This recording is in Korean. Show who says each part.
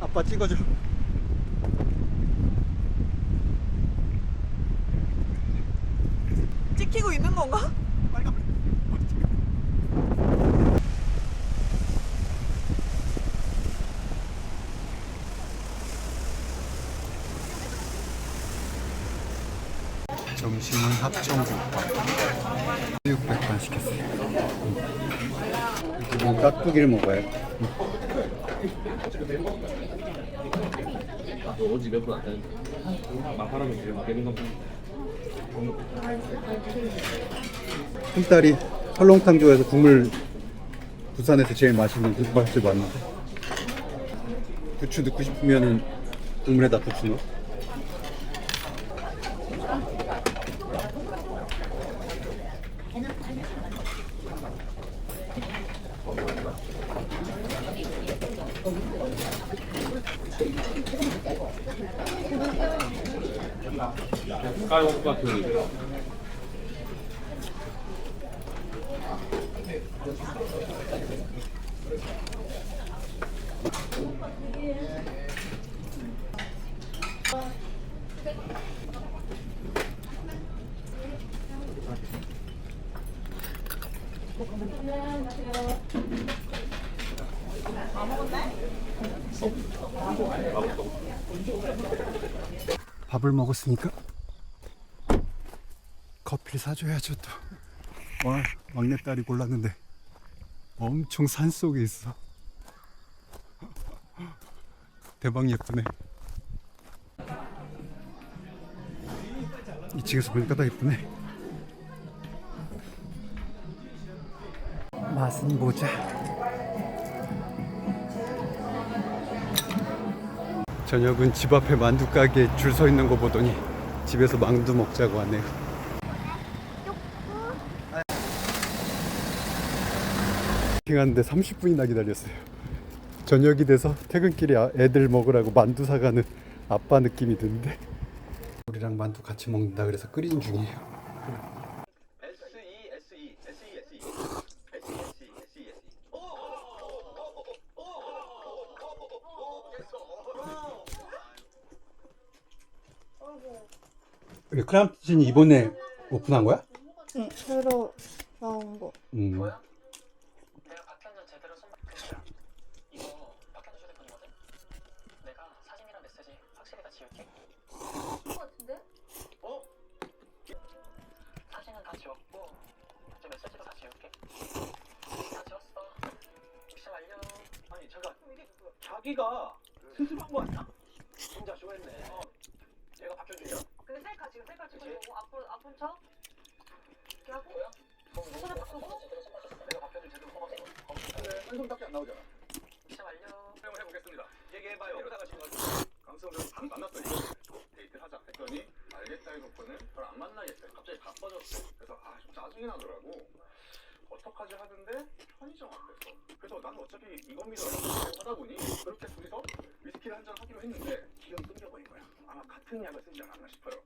Speaker 1: 아빠 찍어줘.
Speaker 2: 찍히고 있는 건가?
Speaker 1: 점심은 합천국밥. 600원 시켰어요. 지금 깍두기를 먹어요
Speaker 3: 오지 몇 분 안 되는데 말하면 제일 막히는 건
Speaker 1: 큰딸이 설렁탕 좋아해서 국물 부산에서 제일 맛있는 국밥집 왔는데. 부추 넣고 싶으면은 국물에다 부추 넣어
Speaker 3: 까먹고 같은 다 먹었나요?
Speaker 1: 밥을 먹었으니까 커피를 사줘야죠 또. 와 막내딸이 골랐는데 엄청 산 속에 있어. 대박 예쁘네. 2층에서 보니까 더 예쁘네. 맛은 보자. 저녁은 집 앞에 만두 가게 줄 서 있는 거 보더니 집에서 만두 먹자고 하네요. 하는데 30분이나 기다렸어요. 저녁이 돼서 퇴근길에 아- 애들 먹으라고 만두 사가는 아빠 느낌이 드는데 우리랑 만두 같이 먹는다 그래서 끓이는 중이에요.
Speaker 4: SE SE SE
Speaker 1: 크람프진이 이번에 오픈한 거야?
Speaker 5: 응, 새로 나온 거.
Speaker 1: 음.
Speaker 4: 자기가 스스로 한거 아니야? 혼자 쇼했네. 어. 얘가 박현준이야?
Speaker 5: 근데 셀 가지고. 척? 이렇게 하고?
Speaker 4: 손을 바꾸고 내가 박현준 제대로 그래 한손밖에 안 나오잖아 미션 완료
Speaker 6: 사용을 해보겠습니다. 얘기해봐요. 이러다가 지금 강수영 좀 만났어요. 데이트 하자 했더니 알겠다 해놓고는 저를 안 만나겠어요. 갑자기 바빠졌어. 그래서 아 좀 짜증이 나더라고. 어떡하지 하는데 편의점 앞에서. 그래서 나는 어차피 이건 믿어 하다 보니 그렇게 둘이서 위스키를 한잔 하기로 했는데 기억 끊겨버린 거야. 아마 같은 약을 쓰지 않았나 싶어요.